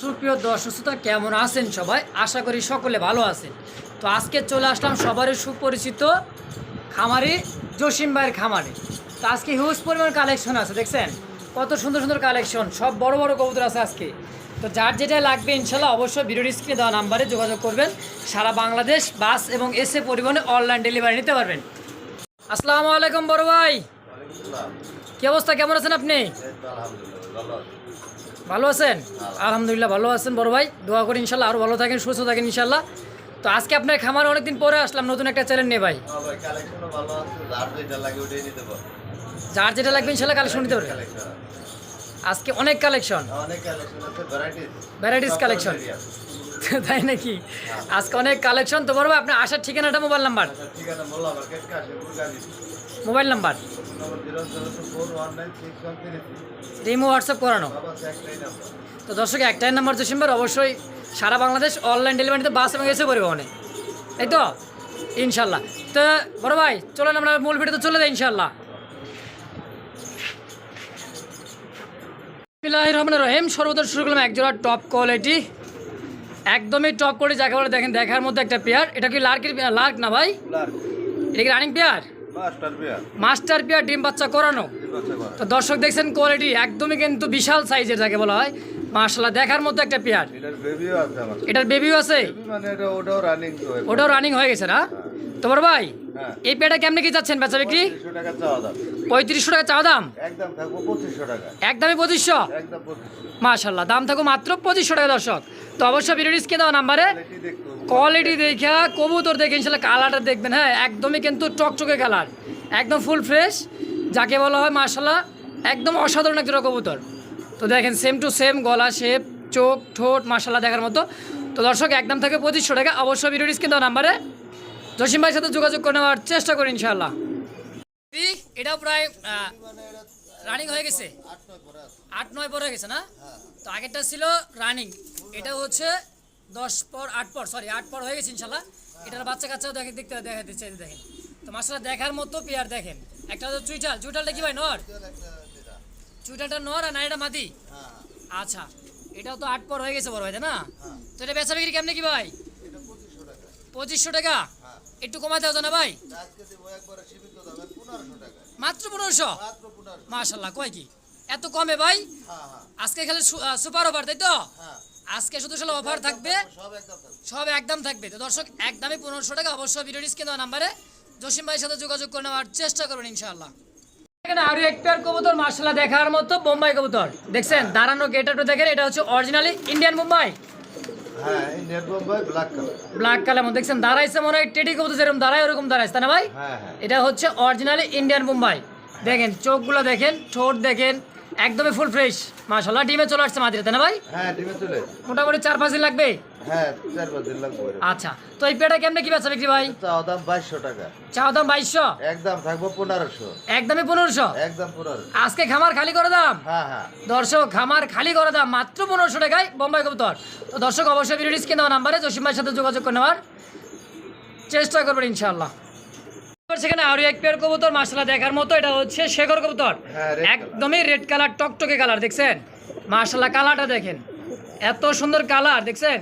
সুপ্রিয় দর্শক শ্রোতা কেমন আছেন সবাই? আশা করি সকলে ভালো আছেন। তো আজকে চলে আসলাম সবারই সুপরিচিত খামারি জসিম ভাইয়ের খামারে। তো আজকে হিউজ পরিমাণ কালেকশন আছে দেখছেন? কত সুন্দর সুন্দর কালেকশন সব বড় বড় কবুতর আছে আজকে। তো যার যেটা লাগবে ইনশাল্লাহ অবশ্যই ভিডিওর স্ক্রিনে দেওয়া নাম্বারে যোগাযোগ করবেন। সারা বাংলাদেশ বাস এবং এসে পরিবহনে অনলাইন ডেলিভারি নিতে পারবেন। আসসালামু আলাইকুম বড় ভাই। কি অবস্থা? কেমন আছেন আপনি? ভালো আছেন? আলহামদুলিল্লাহ ভালো আছেন বড় ভাই। দোয়া করি ইনশাল্লাহ আরও ভালো থাকেন সুস্থ থাকেন ইনশাল্লাহ। তো আজকে আপনার খামার অনেকদিন পরে আসলাম নতুন একটা চ্যানেল নিয়ে ভাই। যার যেটা লাগবে ইনশাল্লাহ কালেকশন নিতে পারবেন আজকে অনেক কালেকশন ভ্যারাইটিস কালেকশন তাই নাকি? আজকে অনেক কালেকশন তো বড় ভাই আপনার আসার ঠিকানাটা মোবাইল নাম্বার মোবাইল নাম্বার। রিমো হোয়াটসঅ্যাপ করানো। তো দর্শক একটাই নাম্বার ডিসেম্বর অবশ্যই সারা বাংলাদেশ অনলাইন ডেলিভারিতে বাস এবং এসে পরিবহনে। এই তো? ইনশাল্লাহ। তো বড় ভাই চলেন আমরা মূল ভিডিওতে চলে যাই ইনশাল্লাহ। রহমানির রহিম। সর্বদা শুরু করলাম একজোড়া টপ কোয়ালিটি। একদমই টপ কোয়ালিটি যাকে বলে দেখেন দেখার মধ্যে একটা পেয়ার। এটা কি লার্কের লার্ক না ভাই? এটা কি রানিং পেয়ার? Master pair. ডিম বাচ্চা করানো। তো দর্শক দেখছেন কোয়ালিটি একদমই কিন্তু বিশাল সাইজের যাকে বলা হয়। মার্শাল্লাহ দেখার মতো একটা পেয়ার। এটার বেবিও আছে মানে ওটাও রানিং হয়ে গেছে না? তোমার ভাই হ্যাঁ। এই পেয়ারটা কেমনে কি যাচ্ছেন বেচা বিক্রি? পঁয়ত্রিশশো টাকা চাওয়া দাম। একদম পঁচিশশো টাকা। একদমই পঁচিশশো। মাশাল্লাহ দাম থাকো মাত্র পঁচিশশো টাকা দর্শক। তো অবশ্যই ভিডিও স্ক্রিনে দেওয়া নাম্বারে। কোয়ালিটি দেখা কবুতর দেখে ইনশাল্লাহ কালারটা দেখবেন হ্যাঁ একদমই কিন্তু চকচকে কালার একদম ফুল ফ্রেশ যাকে বলা হয় মাশাল্লাহ একদম অসাধারণ একটা কবুতর। তো দেখেন সেম টু সেম গলা শেপ চোখ, ঠোঁট মাশাল্লাহ দেখার মতো। তো দর্শক, একদম থাকে পঁচিশশো টাকা, অবশ্যই ভিডিও স্ক্রিন দেওয়া নাম্বারে। জসিম ভাইয়ের সাথে যোগাযোগ করে নেওয়ার চেষ্টা করি ইনশাল্লাহ এটাও প্রায় রানিং হয়ে গেছে? আট নয় পর হয়ে গেছে না? তো আগেরটা ছিল রানিং এটা হচ্ছে দশ পর আট পর সরি আট পর হয়ে গেছে ইনশাল্লাহ। এটার বাচ্চা কাচ্চাও দেখে দেখতে দেখা দিচ্ছে এই যে দেখেন। তো মাসালা দেখার মতো পেয়ার দেখেন। একটা হচ্ছে চুইটাল চুইটালটা কি ভাই নর? চুইটালটা নর আর নাইটা মাদি? আচ্ছা এটাও তো আট পর হয়ে গেছে বড় ভাই না? তো এটা বেচা বিক্রি কেমনে কি ভাই? পঁচিশশো টাকা। একটু কমাতে হতো না ভাই? মাত্র পনেরোশো? মাশাল্লাহ, কয় কি? এত কমে ভাই? আজকে খালি সুপার অফার তাই তো? আজকে শুধু শুধু অফার থাকবে? সব একদম থাকবে। তো দর্শক, একদমই পনেরোশো টাকা অবশ্যই ভিডিও দেওয়া নাম্বারে জসিম ভাইয়ের সাথে যোগাযোগ করে নেওয়ার চেষ্টা করবেন ইনশাআল্লাহ। এখানে আরও একটার কবুতর মার্শাল্লাহ দেখার মতো বোম্বাই কবুতর। দেখছেন, দাঁড়ানো গেটারটা দেখেন, এটা হচ্ছে অরিজিনালি ইন্ডিয়ান মুম্বাই হ্যাঁ Bombay black colour black colour মধ্যে। দেখছেন দাঁড়াইছে মনে হয় টেডি কবুতর যেরকম দাঁড়ায় ওরকম দাঁড়াইছে তাই না ভাই? হ্যাঁ হ্যাঁ। এটা হচ্ছে অরিজিনালি ইন্ডিয়ান মুম্বাই দেখেন চোখগুলো দেখেন ঠোঁট দেখেন একদমই ফুল ফ্রেশ ডিমে চলে আসছে মাদিরে তাই না ভাই? হ্যাঁ ডিমে চলে মোটামুটি চার পাঁচ দিন লাগবে? হ্যাঁ চার পাঁচ দিন লাগবে আচ্ছা তো এই পেটা কেমনে কি বেচা বিক্রি ভাই? চাওয়া দাম বাইশশো টাকা। চাও দাম বাইশশো? একদম থাকব পনেরোশো। একদমই পনেরোশো? একদম পনেরোশো। আজকে খামার খালি করে দাম? হ্যাঁ হ্যাঁ। দর্শক খামার খালি করে দাম মাত্র পনেরোশো টাকায় বোম্বাই কবুতর। তো দর্শক অবশ্যই ভিডিও স্ক্রিন দেওয়া নাম্বারে জসিম ভাইয়ের সাথে যোগাযোগ করে নেওয়ার চেষ্টা করবেন ইনশাআল্লাহ। এবার সেখানে আরও এক পেয়ার কবুতর মাসালা দেখার মতো এটা হচ্ছে শেখর কবুতর। একদমই রেড কালার টকটকে কালার দেখছেন? মাসাল্লাহ কালারটা দেখেন। এত সুন্দর কালার দেখছেন?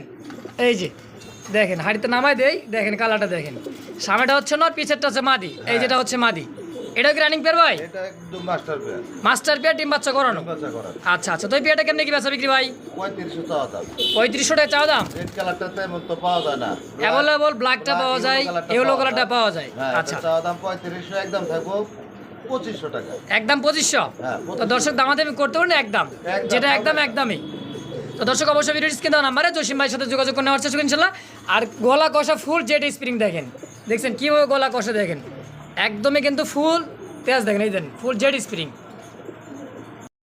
এই যে দেখেন হাড়িতে নামাই দেই দেখেন কালারটা দেখেন। সামনেটা হচ্ছে নর পিছেরটা হচ্ছে মাদি। এই যেটা হচ্ছে মাদি। এটা কি রানিং পেয়ার ভাই? এটা একদম মাস্টার পেয়ার ডিম বাচ্চা করানো। আচ্ছা আচ্ছা তো এই পেয়ারটা কেমনে কি বেচা বিক্রি ভাই? পঁয়ত্রিশশো চাওয়া টাকা চাও দাম? রেড কালারটা তেমন তো পাওয়া যায় না। অ্যাভেলেবল ব্ল্যাকটা পাওয়া যায় ইয়েলো কালারটা পাওয়া যায়। হ্যাঁ আচ্ছা। চাওয়া দাম পঁয়ত্রিশশো একদম থাকব পঁচিশশো টাকা। একদম পঁচিশশো? হ্যাঁ, তো দর্শক দামাদামি করতে পারেন একদম। একদম, যেটা একদম। একদমই। তো দর্শক অবশ্যই ভিডিও স্ক্রিন দেওয়া নাম্বারে জসিম ভাইয়ের সাথে যোগাযোগ করে নেওয়ার চেষ্টা ইনশাল্লাহ। আর গলা কষা ফুল জেট স্প্রিং দেখেন। দেখছেন কীভাবে গলা কষা দেখেন? একদমই কিন্তু ফুল তেজ দেখেন এই দেন ফুল জেট স্প্রিং।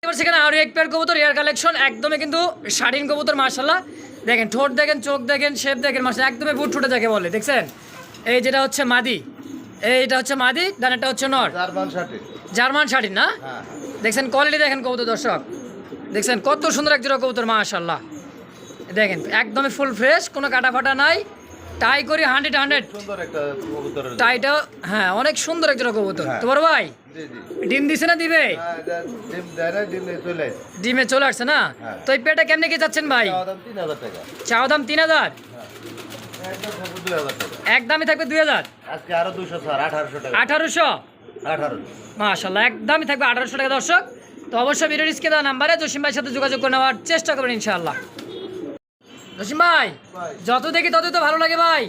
এবার সেখানে আরও এক পেয়ার কবুতর এয়ার কালেকশন একদমই কিন্তু শাড়িন কবুতর মার্শাল্লাহ দেখেন ঠোঁট দেখেন চোখ দেখেন শেপ দেখেন মার্শাল একদমই বুট ঠোঁটে যাকে বলে দেখছেন? এই যেটা হচ্ছে মাদি এইটা হচ্ছে মাদি ডানাটা হচ্ছে নর। জার্মান শার্টে জার্মান শাড়ি না? হ্যাঁ। দেখছেন কোয়ালিটি দেখেন কবুতর দর্শক। দেখছেন কত সুন্দর এক জোড়া কবুতর মাশাল্লাহ দেখেন একদমই ফুল ফ্রেশ কোনো কাটা ফাটা নাই। টাই করি হান্ড্রেড হান্ড্রেড টাইটা হ্যাঁ অনেক সুন্দর একটা কবুতর। হ্যাঁ। তোমার ভাই? ডিম দিছে না দিবে? ডিম চলে আসছে না? হ্যাঁ। তো এই পেটা কেমনে কি যাচ্ছেন ভাই? চাও দাম তিন হাজার হ্যাঁ। একদমই থাকবে দুই হাজার? আঠারোশো মাশাল্লাহ একদমই থাকবে আঠারোশো টাকা দর্শক। তো অবশ্যই ভিডিও রিস্কে দেওয়া নাম্বারে জসিম ভাইয়ের সাথে যোগাযোগ করে নেওয়ার চেষ্টা করবেন ইনশাআল্লাহ। জসিম ভাই যত দেখি ততই তো ভালো লাগে ভাই।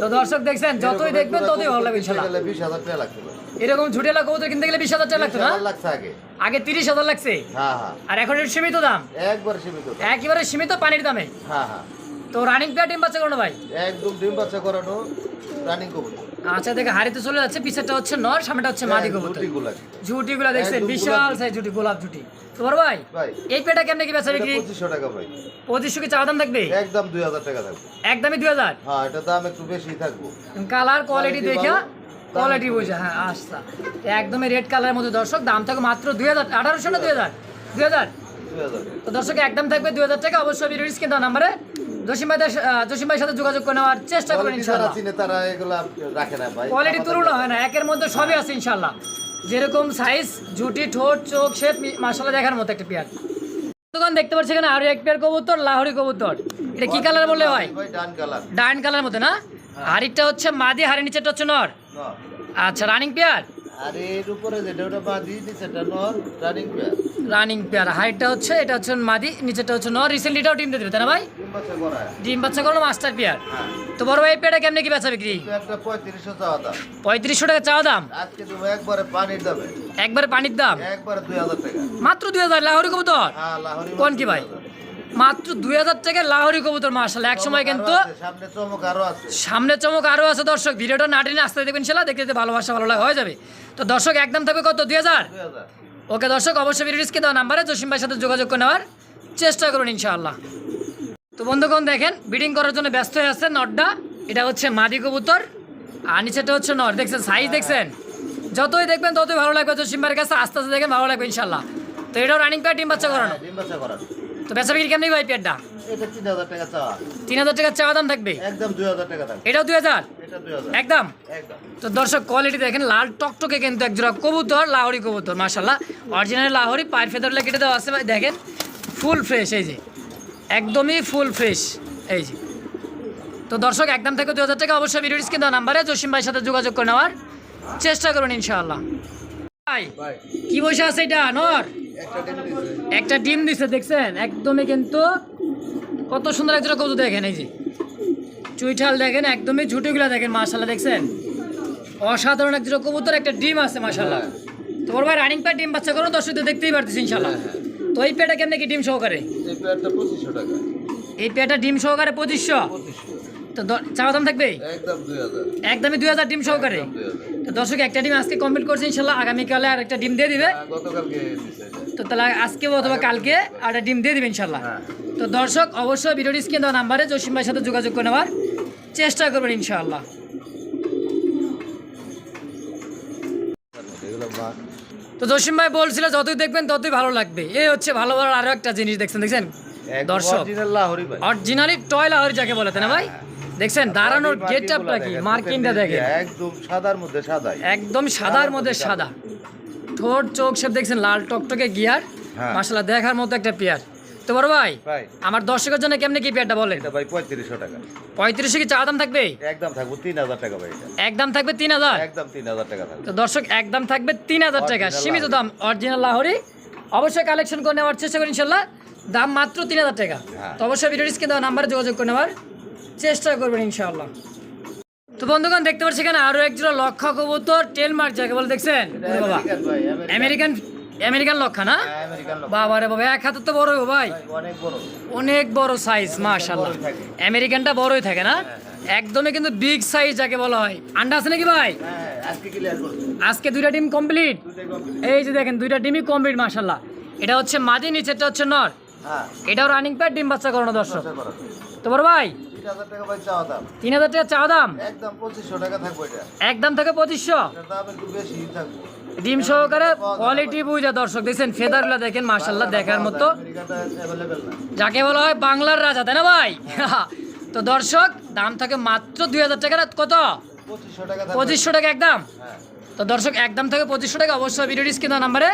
তো দর্শক দেখছেন যতই দেখবেন ততই ভালো লাগবে ইনশাল্লাহ গেলে বিশ হাজার টাকা ভাই। এরকম ঝুটেলা কবুতর কিনতে গেলে বিশ হাজার টাকা লাগতো না? লাগছে আগে। আগে তিরিশ হাজার লাগছে? হ্যাঁ হ্যাঁ। আর এখন সীমিত দাম? একবার সীমিত একেবারে সীমিত পানির দামে? হ্যাঁ হ্যাঁ। তো রানিং পেয়ার ডিম বাচ্চা করানো ভাই? একদম ডিম বাচ্চা করানো রানিং কবুতর। আচ্ছা দেখে হাড়িতে চলে যাচ্ছে পিছাটা হচ্ছে নর সামনেটা হচ্ছে মাদি কবুতর। জুটিগুলা। দেখছেন বিশাল সাইজ জুটি গোলাপ জুটি। তোমার ভাই এই পেটা কেমনে কি বেচা বিক্রি? 2500 টাকা ভাই। 2500 কি চাওয়া দাম থাকবে? একদম 2000 টাকা থাকবে। একদমই 2000 হ্যাঁ এটা দাম একটু বেশি থাকবে। কালার কোয়ালিটি দেখে কোয়ালিটি বোঝা হ্যাঁ আচ্ছা। একদমই রেড কালারের মধ্যে দর্শক দাম থাকে মাত্র 2000 1800 না 2000 2000 তো দর্শক একদম থাকবে দুই হাজার টাকা। অবশ্যই ভিডিও স্ক্রিন দেওয়া নাম্বারে। জসিম ভাই জসিম ভাইয়ের সাথে যোগাযোগ করে নেওয়ার চেষ্টা করবেন Quality যারা ইনশাল্লাহ চিনে তারা এগুলা রাখে না ভাই। কোয়ালিটি তুলনা হয় না একের মধ্যে সবই আছে ইনশাল্লাহ যেরকম সাইজ ঝুটি ঠোঁট চোখ শেপ মাসালা দেখার মতো একটা পেয়ার। দোকান দেখতে পাচ্ছি এখানে আরও এক পেয়ার কবুতর লাহোরি কবুতর। এটা কি কালার বললে হয়? ডান কালার ডাইন কালার মতো না? হাড়িটা হচ্ছে মাদি হাড়ি নিচেটা হচ্ছে নর। আচ্ছা রানিং পেয়ার আর এর উপরে যেটা ওটা বাদি দিচ্ছে নর রানিং পেয়ার রানিং পেয়ার হাইটটা হচ্ছে এটা হচ্ছে মাদি নিচেটা হচ্ছে নর। রিসেন্টলিটাও ডিম দিয়ে দেবে তাই না ভাই? ডিম বাচ্চা করা ডিম বাচ্চা করল মাস্টার পেয়ার হ্যাঁ। তো বড় ভাই পেয়ারটা কেমনে কি বেচা বিক্রি? পঁয়ত্রিশশো চাওয়া দাম। পঁয়ত্রিশশো টাকা চাওয়া দাম? আজকে দেবো একবারে পানির দামে। একবারে পানির দাম? একবারে দুই হাজার টাকা। মাত্র দুই হাজার লাহোরি কবুতর? হ্যাঁ কোন কি ভাই? মাত্র দুই হাজার টাকা লাহরি কবুতর মার্শাল এক সময় কিন্তু সামনে চমক আরও আছে। আরও আছে দর্শক। ভিডিওটা না টেনে আসতে দেখবেন সেলা দেখতে দেখতে ভালোবাসা ভালো লাগে হয়ে যাবে। তো দর্শক একদম থাকবে কত? দুই হাজার? ওকে দর্শক অবশ্যই ভিডিও রিস্কে দেওয়া নাম্বারে জসিম ভাইয়ের সাথে যোগাযোগ করে নেওয়ার চেষ্টা করুন ইনশাআল্লাহ। তো বন্ধুগণ দেখেন বিডিং করার জন্য ব্যস্ত হয়ে আছে নটটা এটা হচ্ছে মাদি কবুতর আর নিচেটা হচ্ছে নট দেখছেন সাইজ দেখছেন? যতই দেখবেন ততই ভালো লাগবে জসিম ভাইয়ের কাছে। আস্তে আস্তে দেখেন ভালো লাগবে ইনশাআল্লাহ। তো এটাও রানিং প্যাড ডিম বাচ্চা করানো? হ্যাঁ, ডিম বাচ্চা করা তো বেচা বিক্রি কেমনি ভাই প্যাডটা এটা তিন হাজার টাকা চাওয়া তিন হাজার টাকার চাওয়া দাম থাকবে? একদম দুই হাজার টাকা থাকবে। এটাও দুই হাজার? একদম? তো দর্শক কোয়ালিটি দেখেন লাল টকটকে কিন্তু এক জোড়া কবুতর লাহোরি কবুতর মাশাল্লাহ অরিজিনাল লাহোরি পায়ের ফেদারলে কেটে দেওয়া আছে ভাই দেখেন। ফুল ফ্রেশ এই যে। একদমই ফুল ফ্রেশ এই যে। তো দর্শক একদম থেকে দু হাজার টাকা অবশ্যই ভিডিও স্ক্রিন দেওয়া নাম্বারে জসিম ভাইয়ের সাথে যোগাযোগ করে নেওয়ার চেষ্টা করুন ইনশাআল্লাহ। ভাই। কি বসে আছে এটা? নর? একটা ডিম দিছে। একটা দেখছেন? একদমই কিন্তু কত সুন্দর একজোড়া কবুতর দেখেন এই যে। চুইঠাল দেখেন একদমই ঝুটিগুলা দেখেন মাশাল্লাহ দেখছেন? অসাধারণ একজোড়া কবুতর একটা ডিম আছে মাশাল্লাহ তো বড় ভাই রানিং প্যাড ডিম বাচ্চা করো দর্শক তো দেখতেই পারতেছি ইনশাল্লাহ তো এই পেটা কেমনে কি ডিম সহকারে? এই পেয়ারটা পঁচিশশো টাকা। এই পেটা ডিম সহকারে পঁচিশশো। তো চাওয়া দাম থাকবে? একদমই দুই হাজার ডিম সহকারে? তো দর্শক একটা ডিম আজকে কমপ্লিট করছে ইনশাল্লাহ আগামীকালে আর একটা ডিম দিয়ে দিবে। হ্যাঁ। তো তাহলে আজকে অথবা কালকে আর একটা ডিম দিয়ে দিবে ইনশাল্লাহ। হ্যাঁ। তো দর্শক অবশ্যই ভিডিওর স্ক্রিন দেওয়া নাম্বারে জসিম ভাইয়ের সাথে যোগাযোগ করে নেওয়ার চেষ্টা করবেন মা তো জসিম ভাই বলছিল যতই দেখবেন ততই ভালো লাগবে। এই হচ্ছে ভালো ভালো আরও একটা জিনিস দেখছেন দেখছেন? দর্শক অরিজিনাল অরিজিনালি টয় লাহরি যাকে বলে তাই না ভাই? দেখছেন দাঁড়ানোর গেট আপটা কি? মার্কিংটা দেখেন একদম সাদার মধ্যে সাদাই। একদম সাদার মধ্যে সাদা। ঠোঁট চোখ সব দেখছেন লাল টকটকে গিয়ার। হ্যাঁ। মাসালা দেখার মতো একটা পেয়ার। তো বড় ভাই আমার দর্শকের জন্য কেমনে কি পেয়ারটা বলেন? ভাই পঁয়ত্রিশশো টাকা। পঁয়ত্রিশে কি চা দাম থাকবে? একদম থাকব তিন হাজার টাকা ভাই একদম থাকবে তিন হাজার? একদম তিন হাজার টাকা থাকবে। তো দর্শক একদম থাকবে তিন হাজার টাকা। সীমিত দাম অরিজিনাল লাহোরি। অবশ্যই কালেকশন করে নেওয়ার চেষ্টা করি ইনশাল্লাহ দাম মাত্র তিন হাজার টাকা। হ্যাঁ। তো অবশ্যই ভিডিও স্ক্রিনে দেওয়া নাম্বারে যোগাযোগ করে নেওয়ার চেষ্টা করবেন ইনশাআল্লাহ। তো বন্ধুগণ দেখতে পাচ্ছি এখানে আরও একজোড়া লক্ষা কবুতর টেল মার্ক যাকে বলে দেখছেন? বাবা আমেরিকান আমেরিকান লক্ষা না? হ্যাঁ, বাবা রে বাবা এক হাতে তো বড় ভাই। অনেক বড়। অনেক বড় সাইজ মাশাআল্লাহ। আমেরিকানটা বড়ই থাকে না? একদমই কিন্তু বিগ সাইজ যাকে বলা হয়। আন্ডা আছে নাকি ভাই? হ্যাঁ আজকে দুইটা ডিম কমপ্লিট এই যে দেখেন দুইটা ডিমই কমপ্লিট মাশাল্লাহ এটা হচ্ছে মাদি নিচেরটা হচ্ছে নর। হ্যাঁ। এটাও রানিং প্যাড ডিম বাচ্চা করানো দর্শক। তো বড় ভাই তিন হাজার টাকা চাওয়া দাম? একদম পঁচিশশো টাকা থাকব এটা। একদম থেকে পঁচিশশো? দাম একটু বেশি থাকব। ডিম সহকারে কোয়ালিটি বুঝা দর্শক দেখছেন ফেদারগুলো দেখেন মাশাল্লাহ দেখার মতো। যাকে বলা হয় বাংলার রাজা তাই না ভাই? তো দর্শক দাম থাকে মাত্র দুই হাজার টাকা কত? পঁচিশশো টাকা একদম হ্যাঁ। তো দর্শক একদম থেকে পঁচিশশো টাকা অবশ্যই ভিডিও স্ক্রিন নাম্বারে।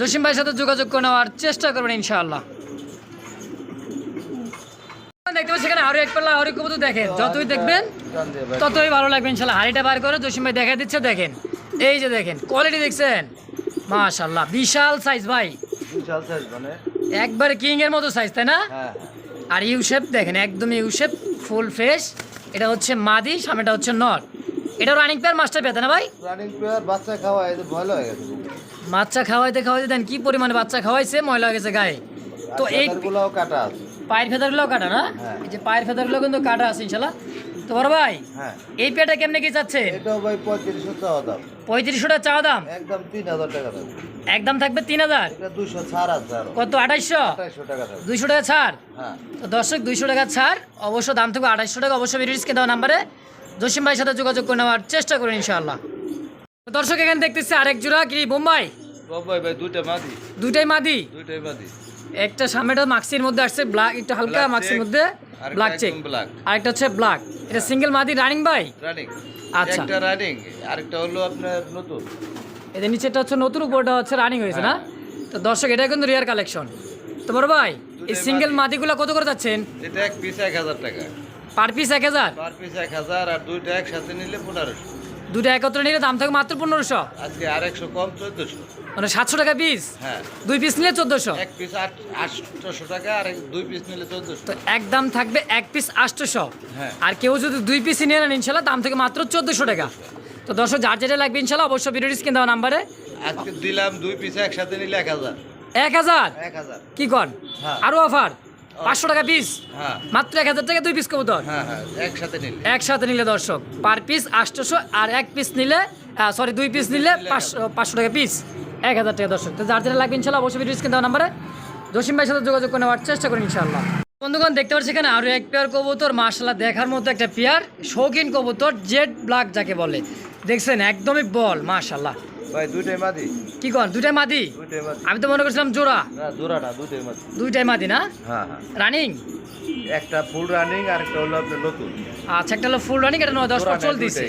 জসিম ভাইয়ের সাথে যোগাযোগ করে নেওয়ার চেষ্টা করবেন ইনশাআল্লাহ। দেখতে পাচ্ছি আরও এক পাল্লা আরও কবুতর দেখেন। যতই দেখবেন টান দিয়ে ভাই। ততই ভালো লাগবে ইনশাল্লাহ। হাড়িটা বার করে জসিম ভাই দেখা দিচ্ছে দেখেন। এই যে দেখেন কোয়ালিটি দেখছেন? মাশাল্লাহ বিশাল সাইজ ভাই। বিশাল মানে? একবার কিং এর মতো সাইজ তাই না? হ্যাঁ আর ইউ শেপ দেখেন একদম ইউ শেপ ফুল ফ্রেশ এটা হচ্ছে মাদি সামনেটা হচ্ছে নর। এটা রানিং পেয়ার মাস্টার পেতে না ভাই? রানিং বাচ্চা ভালো হয়ে গেছে। বাচ্চা খাওয়াইতে খাওয়াইতে দেন কি পরিমাণে বাচ্চা খাওয়াইছে ময়লা হয়ে গেছে গায়ে। তো এই কাটা আছে। পায়ের ফেদারগুলোও কাটা না? হ্যাঁ। এই যে পায়ের ফেদারগুলো কিন্তু কাটা আছে ইনশাল্লাহ। তো বড় ভাই হ্যাঁ। এই পেয়ারটা কেমনে কি ভাই পঁয়ত্রিশশো দাম। টাকা চাওয়া দাম? একদম তিন হাজার টাকা থাকবে একদম থাকবে তিন হাজার? কত আঠাইশশো? আঠাইশশো টাকা থাকবে দুইশো টাকা ছাড়? হ্যাঁ। তো দর্শক দুইশো টাকা ছাড় অবশ্য দাম থাকবে আঠাইশশো টাকা। অবশ্যই স্ক্রিনে দেওয়া নাম্বারে জসিম ভাইয়ের সাথে যোগাযোগ করে নেওয়ার চেষ্টা করুন ইনশাআল্লাহ। তো দর্শক এখানে দেখতেছি আরেক জোড়া কি বোম্বাই? বাবাই ভাই দুইটা মাদি। দুইটাই মাদি? দুইটাই মাদি। একটা সামনেটা মাক্সির মধ্যে আসছে ব্ল্যাক একটু হালকা মাক্সির মধ্যে ব্ল্যাক চেক। আরেকটা হচ্ছে ব্ল্যাক এটা সিঙ্গেল মাদি রানিং ভাই? রানিং আচ্ছা। একটা রানিং আরেকটা হলো আপনার নতুন। এদের নিচেটা হচ্ছে নতুন উপরটা হচ্ছে রানিং হয়েছে না? হ্যাঁ। তো দর্শক এটা কিন্তু রিয়ার কালেকশন তো বড় ভাই এই সিঙ্গেল মাদি। মাদিগুলো কত করে যাচ্ছেন? এটা এক পিস এক হাজার টাকা। পার পিস এক হাজার? পার পিস এক হাজার আর দুইটা একসাথে নিলে পনেরোশো। দুটো একত্রে নিলে দাম থাকবে মাত্র পনেরোশো। আজকে আর একশো কম চোদ্দশো। মানে সাতশো টাকা পিস হ্যাঁ। দুই পিস নিলে চোদ্দোশো। এক পিস আট আটশোশো টাকা আর এক- দুই পিস নিলে চোদ্দশো। তো একদম থাকবে এক পিস আটশোশো। হ্যাঁ। আর কেউ যদি দুই পিস নিয়ে নেন ইনশাল্লাহ দাম থেকে মাত্র চোদ্দোশো টাকা। তো দর্শক যার যেটা লাগবে ইনশাল্লাহ অবশ্যই ভিডিও স্ক্রিন দেওয়া নাম্বারে। আজকে দিলাম দুই পিস একসাথে নিলে এক হাজার। এক হাজার? এক হাজার। কি কন? হ্যাঁ। আরও অফার পাঁচশো টাকা পিস হ্যাঁ। মাত্র এক হাজার টাকা দুই পিস কবুতর? হ্যাঁ হ্যাঁ একসাথে নিলে। একসাথে নিলে দর্শক পার পিস আটশোশো আর এক পিস নিলে সরি দুই পিস নিলে পাঁচশো পাঁচশো টাকা পিস এক হাজার টাকা দর্শক তো যার যেটা লাগবে ইনশাল্লাহ অবশ্যই ভিডিও স্ক্রিন দেওয়া নাম্বারে জসিম ভাইয়ের সাথে যোগাযোগ করে নেওয়ার চেষ্টা করুন ইনশাল্লাহ বন্ধুগণ দেখতে পাচ্ছি এখানে আরও এক পেয়ার কবুতর মার্শাল্লাহ দেখার মতো একটা পেয়ার শৌখিন কবুতর জেড ব্ল্যাক যাকে বলে। দেখছেন একদমই বল মার্শাল্লাহ ভাই দুইটাই মাদি। কি কর দুইটাই মাদি? দুইটাই মাদি। আমি তো মনে করছিলাম জোড়া। না জোড়া না দুইটাই মাদি। দুইটাই মাদি না? হ্যাঁ হ্যাঁ। রানিং একটা ফুল রানিং আর একটা হলো আপনার নতুন। আচ্ছা একটা হলো ফুল রানিং এটা নয় দশ পর নেই, চলতেছে?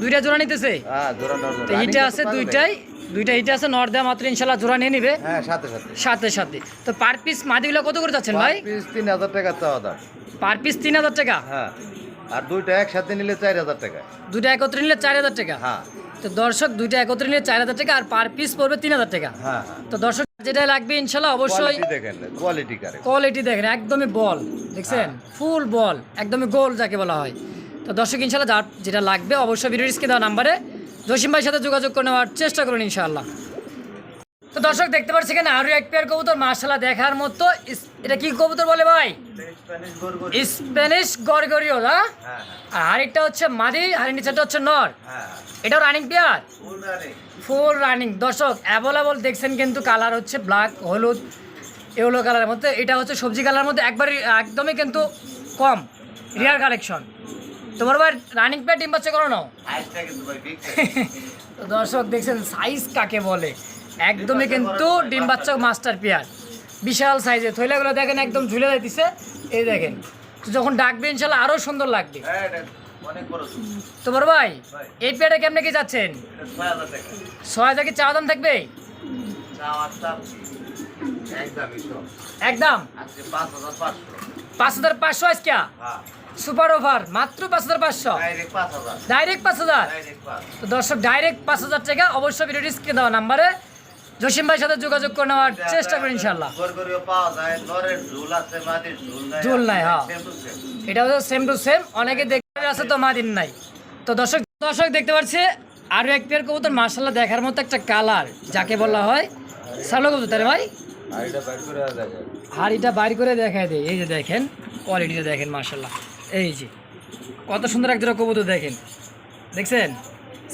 দুইটা জোড়া নিতেছে? হ্যাঁ জোড়া হিটে আছে দুইটাই। দুইটা হিটে আছে নর দেওয়া মাত্র ইনশাল্লাহ জোড়া নিয়ে নিবে। হ্যাঁ সাথে সাথে। সাথে সাথে। তো পার পিস মাদিগুলো কত করে যাচ্ছেন ভাই? পিস তিন হাজার টাকা চাওয়া দাম। পার পিস তিন হাজার টাকা? হ্যাঁ। আর দুইটা একসাথে নিলে চার হাজার টাকা। দুইটা একত্রে নিলে চার হাজার টাকা? হ্যাঁ। তো দর্শক দুইটা একত্রে নিলে চার হাজার টাকা আর পার পিস পড়বে তিন হাজার টাকা। হ্যাঁ হ্যাঁ। তো দর্শক যেটা লাগবে ইনশাল্লাহ অবশ্যই কোয়ালিটি দেখেন কোয়ালিটি কোয়ালিটি দেখেন একদমই বল দেখছেন? ফুল বল একদমই গোল যাকে বলা হয়। তো দর্শক ইনশাল্লাহ যার যেটা লাগবে অবশ্যই ভিডিও স্ক্রিনে দেওয়া নাম্বারে জসিম ভাইয়ের সাথে যোগাযোগ করে নেওয়ার চেষ্টা করুন ইনশাআল্লাহ তো দর্শক দেখতে পাচ্ছি এখানে আরও এক পেয়ার কবুতর মার্শাল্লাহ দেখার মতো। এটা কি কবুতর বলে ভাই? স্প্যানিশ গরগরিও না হ্যাঁ আর আরেকটা হচ্ছে মাদি আর নিচেটা হচ্ছে নর। হ্যাঁ এটাও রানিং পেয়ার ফুল রানিং দর্শক অ্যাভেলেবল দেখছেন কিন্তু কালার হচ্ছে ব্ল্যাক হলুদ এগুলো কালারের মধ্যে। এটা হচ্ছে সবজি কালারের মধ্যে একবারই একদমই কিন্তু কম রিয়ার কালেকশন তোমার ভাই রানিং পেয়ার ডিম বাচ্চা করো না আইসটা কিন্তু ভাই বিগ তো দর্শক দেখছেন সাইজ কাকে বলে? একদমই কিন্তু ডিম বাচ্চা মাস্টার পেয়ার। বিশাল সাইজের থৈলাগুলো দেখেন একদম ঝুলে যাইতেছে। এই দেখেন। তো যখন ডাকবে ইনশাল্লাহ আরও সুন্দর লাগবে। হ্যাঁ এটা অনেক বড় সুদ। তো বড় ভাই এই পেয়ারটা কেমনে কি যাচ্ছেন? ছয় হাজার কি চা দাম থাকবে? একদম? পাঁচ হাজার পাঁচশো। আজকে? হ্যাঁ। সুপার ওভার মাত্র পাঁচ হাজার পাঁচশো? ডাইরেক্ট পাঁচ হাজার। তো দর্শক ডাইরেক্ট পাঁচ হাজার টাকা অবশ্যই দেওয়া নাম্বারে জসিম ভাইয়ের সাথে যোগাযোগ করে নেওয়ার চেষ্টা করি ইনশাল্লাহ গরগরিও পাওয়া যায় নরের ঝুল আছে মাটির ঝুল নাই ঝুল নাই, হ্যাঁ। এটা হচ্ছে সেম টু সেম অনেকে দেখতে আছে তো মাদিন নাই। তো দর্শক দর্শক দেখতে পাচ্ছে আরও এক পেয়ার কবুতর মার্শাল্লাহ দেখার মতো একটা কালার যাকে বলা হয় সালো কবুতর ভাই। করে হাড়িটা বাইর করে দেখায় দেয়। এই যে দেখেন কোয়ালিটিটা দেখেন মার্শাল্লাহ এই যে কত সুন্দর একটা কবুতর দেখেন। দেখছেন?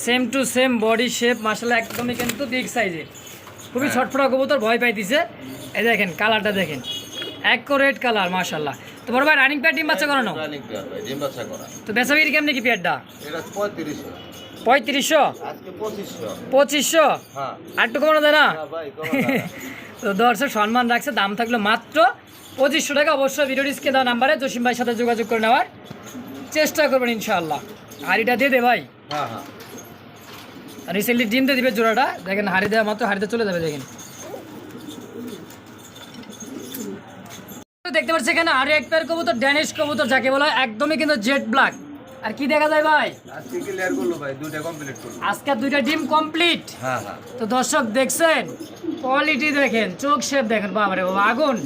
Same to same body shape মার্শাল্লাহ একদমই কিন্তু বিগ সাইজের খুবই ছটফটা কবুতর ভয় পাইতেছে। এই দেখেন কালারটা দেখেন। রেড কালার মার্শাল্লাহ তো বড় ভাই রানিং প্যাড ডিম বাচ্চা করানো? করা। তো বেচা বিক্রি কেমনি কি 3500 পঁয়ত্রিশশো। আজকে 2500 পঁচিশশো? হ্যাঁ। আর একটু কমানো যায় না। তো দর্শক সম্মান রাখছে দাম থাকল মাত্র পঁচিশশো টাকা। অবশ্যই ভিডিও স্ক্রিনে দেওয়া নাম্বারে জসিম ভাইয়ের সাথে যোগাযোগ করে নেওয়ার চেষ্টা করবেন ইনশাআল্লাহ। এটা দিয়ে দে ভাই। হ্যাঁ হ্যাঁ। রিসেন্টলি ডিম দিয়ে দিবে জোড়াটা। দেখেন হাড়ি দেওয়া মাত্র হাড়িতে চলে যাবে দেখেন। দেখতে পাচ্ছি এখানে আরও এক পেয়ার কবুতর ড্যানিশ কবুতর যাকে বলা হয় একদমই কিন্তু জেড ব্ল্যাক আর কি দেখা যায় ভাই? আজকে ক্লিয়ার করল ভাই দুইটা কমপ্লিট করল। আজকে দুইটা ডিম কমপ্লিট হ্যাঁ হ্যাঁ। তো দর্শক দেখছেন? কোয়ালিটি দেখেন চোখ শেপ দেখেন বাবারে বাবা আগুন।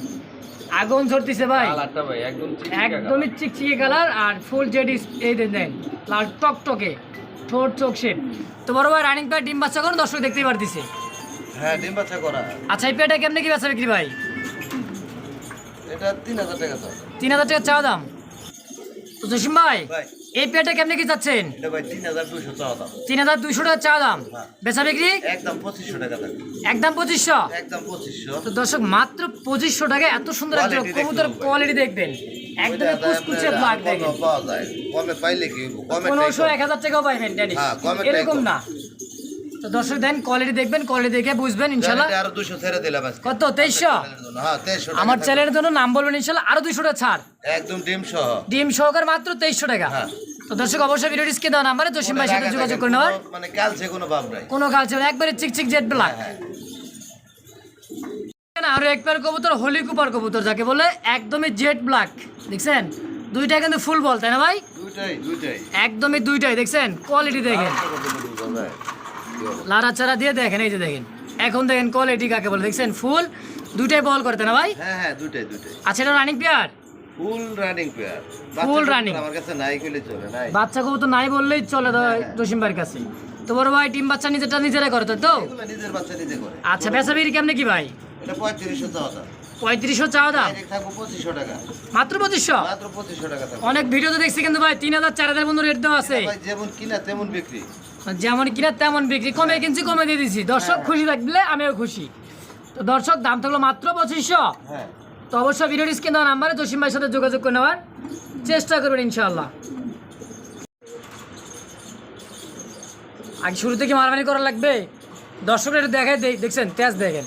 আগুন ঝরতেছে ভাই। কালারটা ভাই একদম একদমই চিকচিকে কালার আর ফুল জেডি এই দেন দেন লাল টকটকে। ঠোঁট চোখ শেপ। তো বড় ভাই রানিং প্যাড ডিম বাচ্চা করুন দর্শক দেখতেই পারতেছে। হ্যাঁ ডিম বাচ্চা করা। আচ্ছা এই পেয়ারটা কেমনে কি বেচা বিক্রি ভাই? এটা তিন হাজার টাকা তিন হাজার টাকা চাওয়া দাম? তো জসিম ভাই ভাই। এই পেয়ারটা কেমনি কি চাচ্ছেন তিন হাজার দুইশো টাকা চা দাম। হ্যাঁ। বেচা বিক্রি? একদম পঁচিশশো টাকা একদম পঁচিশশো? একদম পঁচিশশো। তো দর্শক মাত্র পঁচিশশো টাকা এত সুন্দর একটা কবুতর কোয়ালিটি দেখবেন। একদম কুচকুচে ব্ল্যাক দেখেন। কমে পাইলে কি? কমে পনেরোশো এক হাজার টাকাও পাইবেন ড্যানি হ্যাঁ, এরকম না। তো দর্শক দেন কোয়ালিটি দেখবেন কোয়ালিটি দেখে বুঝবেন ইনশাল্লাহ। আরও দুশো ছেড়ে দিলাম কত? তেইশশো? হ্যাঁ আমার চ্যানেলের জন্য নাম বলবেন ইনশাল্লাহ আরও দুইশো টাকা ছাড়। একদম ডিম সহ। ডিম সহকার মাত্র তেইশশো টাকা। হ্যাঁ। তো দর্শক অবশ্যই ভিডিও ডিসকে দেওয়া নাম্বারে জসিম ভাইয়ের সাথে যোগাযোগ করে নেওয়ার। মানে কালছে কোনো ভাব নাই। কোনো কালচার একবারে চিকচিক জেড ব্ল্যাক হ্যাঁ আরও এক পেয়ার কবুতর হোলি কুপার কবুতর যাকে বলে একদমই জেড ব্ল্যাক দেখছেন? দুইটা কিন্তু ফুল বল তাই না ভাই? দুইটাই দুইটাই। একদমই দুইটাই দেখছেন? কোয়ালিটি দেখেন। লাড়াচাড়া দিয়ে দেখেন এই যে দেখেন। এখন দেখেন কোয়ালিটি কাকে বলে দেখছেন? ফুল দুইটাই বল করতে না ভাই? হ্যাঁ হ্যাঁ দুইটাই দুইটাই। আচ্ছা এটা running pair full running pair Full running। আমার কাছে নাই কইলে চলে নাই। বাচ্চা কবুতর নাই বললেই চলে জসিম ভাইয়ের কাছে। তো বড় ভাই টিম বাচ্চা নিজেরটা করে তো তো? নিজের বাচ্চা নিজে করে। আচ্ছা বেচা বিক্রি কেমনে কি ভাই? এটা পঁয়ত্রিশশো চাওয়া দাম। পঁয়ত্রিশশো চাওয়া দাম? টাকা। মাত্র পঁচিশশো? মাত্র পঁচিশশো টাকা অনেক ভিডিওতে দেখছি কিন্তু ভাই তিন হাজার চার হাজার বন্ধু রেট দেওয়া আছে। যেমন কিনা তেমন বিক্রি। যেমন কিনা তেমন বিক্রি। কমে কিনছি কমে দিয়ে দিছি। দর্শক খুশি থাকলে আমিও খুশি। তো দর্শক দাম থাকল মাত্র পঁচিশশো। হ্যাঁ। তো অবশ্যই ভিডিও স্ক্রিন দেওয়া নাম্বারে জসিম ভাইয়ের সাথে যোগাযোগ করে নেওয়ার চেষ্টা করবেন ইনশাল্লাহ আগে শুরু থেকে মারামারি করা লাগবে? দর্শকরা একটু দেখায় দেখ- দেখছেন তেজ দেখেন।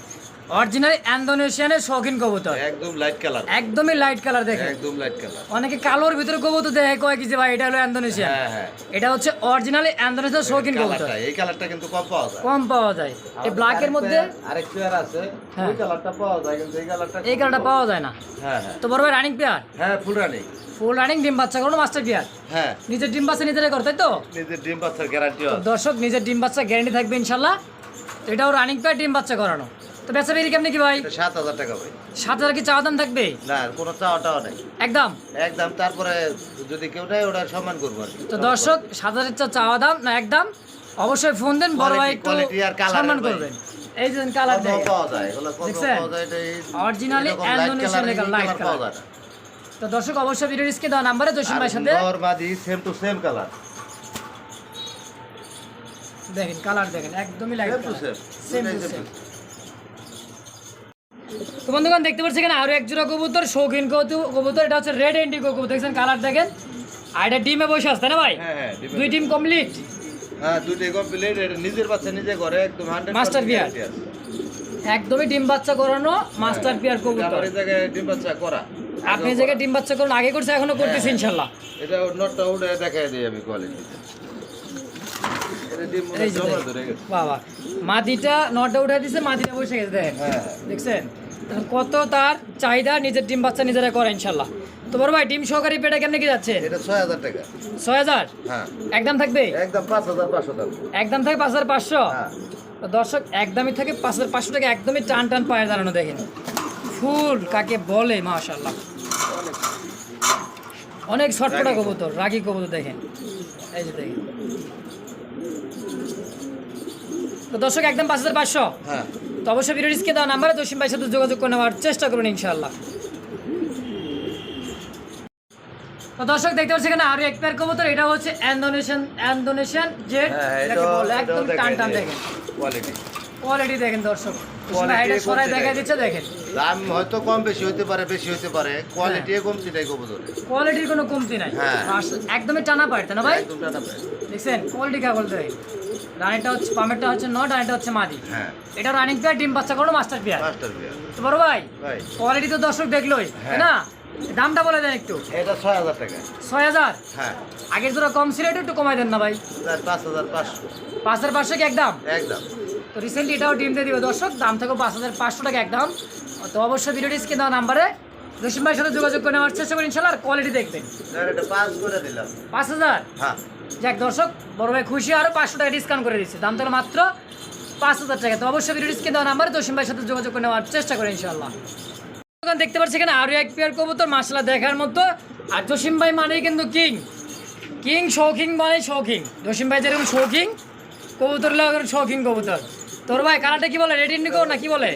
অরিজিনাল ইন্দোনেশিয়ানের শৌখিন কবুতর। একদম লাইট কালার একদমই লাইট কালার দেখেন। একদম লাইট কালার অনেকে কালোর ভিতরে কবুতর দেখে কয় কি যে ভাই এটা হলো ইন্দোনেশিয়া হ্যাঁ হ্যাঁ। এটা হচ্ছে অরিজিনাল ইন্দোনেশিয়ার শৌখিন কবুতর। এই কালারটা কিন্তু কম পাওয়া যায়। কম পাওয়া যায়। এই ব্ল্যাকের মধ্যে আরেক পেয়ার আছে। হ্যাঁ। ওই কালারটা পাওয়া যায় কিন্তু এই কালারটা এই কালারটা পাওয়া যায়। না। হ্যাঁ হ্যাঁ। তো বড় ভাই রানিং পেয়ার হ্যাঁ ফুল রানিং ফুল রানিং ডিম বাচ্চা করো মাস্টার পেয়ার হ্যাঁ। নিজের ডিম বাচ্চা নিজেরাই করো তাই তো? নিজের ডিম বাচ্চার গ্যারান্টি আছে দর্শক নিজের ডিম বাচ্চা গ্যারান্টি থাকবে ইনশাল্লাহ। এটাও রানিং পেয়ার ডিম বাচ্চা করানো। তো বেচা বেরিয়ে কেমনি কি ভাই? সাত হাজার টাকা ভাই। সাত হাজার কি চাওয়া দাম থাকবে? না আর কোনো চাওয়াটাও নেই। একদম? একদম তারপরে যদি কেউ নেয় ওটা সম্মান করব তো দর্শক সাত হাজার চাওয়া দাম না একদম? অবশ্যই ফোন দেন বড় ভাই একটু quality আর colour সম্মান করবেন। এই যে কালার দেখছেন? লেখা। তো দর্শক অবশ্যই ভিডিও রিস্কে দেওয়া নাম্বারে জসিম ভাইয়ের সাথে সেম টু সেম কালার দেখেন কালার দেখেন একদমই লাইট সেম টু সেম তো বন্ধুগণ দেখতে পাচ্ছি এখানে আরও এক জোড়া কবুতর শৌখিন কবুতর এটা হচ্ছে রেড এন্ডিগো কবুতর। দেখছেন কালার দেখেন? আর এটা ডিমে বসে আসছে না ভাই? হ্যাঁ হ্যাঁ দুই টিম কমপ্লিট হ্যাঁ দুটোই কমপ্লিট এটা নিজের বাচ্চা নিজে করে একদম 100% Master bear। guarantee আছে। একদমই ডিম বাচ্চা করানো মাস্টার পিয়ার কবুতর। এই জায়গায় ডিম বাচ্চা করা। আপনি জায়গায় ডিম বাচ্চা করুন আগে করছে এখনও করতেছি ইনশাল্লাহ। এটা নটটা উঠে দেখাই দিই আমি কোয়ালিটি বাবা মাদিটা নটা উঠে দিছে মাদিটা বসে গেছে দেখেন। হ্যাঁ। দেখছেন? কত তার চাহিদা নিজের ডিম বাচ্চা নিজেরা করে ইনশাল্লাহ। তো বড় ভাই ডিম সহকারী পেটে কেমনে কি যাচ্ছে? এটা ছয় হাজার টাকা। ছয় হাজার? হ্যাঁ। একদম থাকবে? একদম পাঁচ হাজার পাঁচশো একদম থাকে পাঁচ হাজার পাঁচশো? হ্যাঁ। দর্শক একদমই থাকে পাঁচ হাজার পাঁচশো টাকা একদমই টান টান পায়ে দাঁড়ানো দেখেন। ফুল কাকে বলে মাশাল্লাহ। অনেক ছটপটা রাগী কবুতর রাগি কবুতর দেখেন। এই যে দেখেন। তো দর্শক একদম পাঁচ হাজার পাঁচশো? হ্যাঁ। তো অবশ্যই ভিডিও রিস্কে দেওয়া নাম্বারে জসিম ভাইয়ের সাথে যোগাযোগ করে নেওয়ার চেষ্টা করবেন ইনশাআল্লাহ। তো দর্শক দেখতে পাচ্ছি এখানে আরও এক পেয়ার কবুতর এটা হচ্ছে ইন্দোনেশিয়ান ইন্দোনেশিয়ান জেড হ্যাঁ এটাকে এটাও একদম টান টান দেখেন কোয়ালিটি কোয়ালিটি দেখেন দর্শক। এটা সরাই দেখা। দিচ্ছে দেখেন। দাম হয়তো কম বেশি হইতে পারে বেশি হইতে পারে। কোয়ালিটি কমতি নাই কোয়ালিটির কোনো কমতি নাই। হ্যাঁ। একদমই টানা পায় না ভাই? একদম টানা। দেখছেন? কোয়ালিটি কা বলতে হয় রানিটা হচ্ছে পামেরটা হচ্ছে নট রানিটা হচ্ছে মাদি। হ্যাঁ। এটা রানিং পেয়ার ডিম বাচ্চা করো মাস্টার পেয়ার মাস্টার বিয়ার তো বড় ভাই ভাই। কোয়ালিটি তো দর্শক দেখলোই তাই হ্যাঁ। না? দামটা বলে দেন একটু। এটা ছয় হাজার টাকা। ছয় হাজার? হ্যাঁ। আগের জোড়া কম ছিল এটা একটু কমাই দেন না ভাই। পাঁচ হাজার পাঁচশো। পাঁচ হাজার পাঁচশো কি একদম? একদম। তো রিসেন্টলি এটাও ডিম দিয়ে দিবে দর্শক দাম থেকে পাঁচ হাজার পাঁচশো টাকা একদম। তো অবশ্যই ভিডিওটি স্ক্রিন দেওয়া নাম্বারে জসিম ভাইয়ের সাথে যোগাযোগ করে নেওয়ার চেষ্টা করি ইনশাল্লাহ আর কোয়ালিটি দেখবেন। পাঁচ করে দিলাম। পাঁচ হাজার? হ্যাঁ। যাক দর্শক বড় ভাই খুশি আরও পাঁচশো টাকা ডিসকাউন্ট করে দিচ্ছে। দাম থেকে মাত্র পাঁচ হাজার টাকা। তো অবশ্যই ভিডিওটি স্ক্রিন দেওয়া নাম্বারে জসিম ভাইয়ের সাথে যোগাযোগ করে নেওয়ার চেষ্টা করে ইনশাল্লাহ দোকান দেখতে পাচ্ছি এখানে আরও এক পেয়ার কবুতর মাসলা দেখার মতো। আর জসিম ভাই মানেই কিন্তু কিং কিং শৌখিং মানে শৌখিং জসিম ভাই যেরকম শৌখিং কবুতর লাগেন শৌখিং কবুতর। তোর ভাই কালারটা কি বলে? রেড ইন্ডিগো না কি বলে?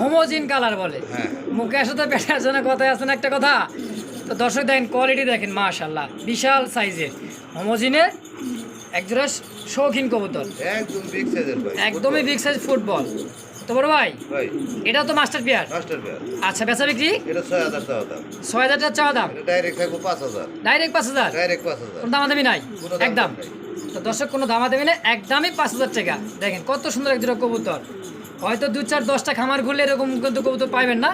হোমোজিন কালার বলে। হ্যাঁ। মুখের সাথে পেটের জন্য কথায় আছে না একটা কথা। তো দর্শক দেখেন কোয়ালিটি দেখেন মাশাল্লাহ বিশাল সাইজের হোমোজিনের একজোড়া শৌখিন কবুতর। একদম বিগ সাইজের ভাই একদমই বিগ সাইজ ফুটবল তো বড় ভাই এটা তো মাস্টার পিয়ার মাস্টার আচ্ছা বেচা বিক্রি? এটা ছয় হাজার টাকা দাম। ছয় হাজার টাকা চাওয়া দাম? এটা ডাইরেক্ট থাকব পাঁচ হাজার। ডাইরেক্ট পাঁচ হাজার? ডাইরেক্ট পাঁচ হাজার। কোনো দামাদামি নাই? একদম। তো দর্শক কোনো দামাদামি নেই একদমই পাঁচ হাজার টাকা। দেখেন কত সুন্দর একজোড়া কবুতর। হয়তো দু চার দশটা খামার ঘুরলে এরকম কিন্তু কবুতর পাইবেন না।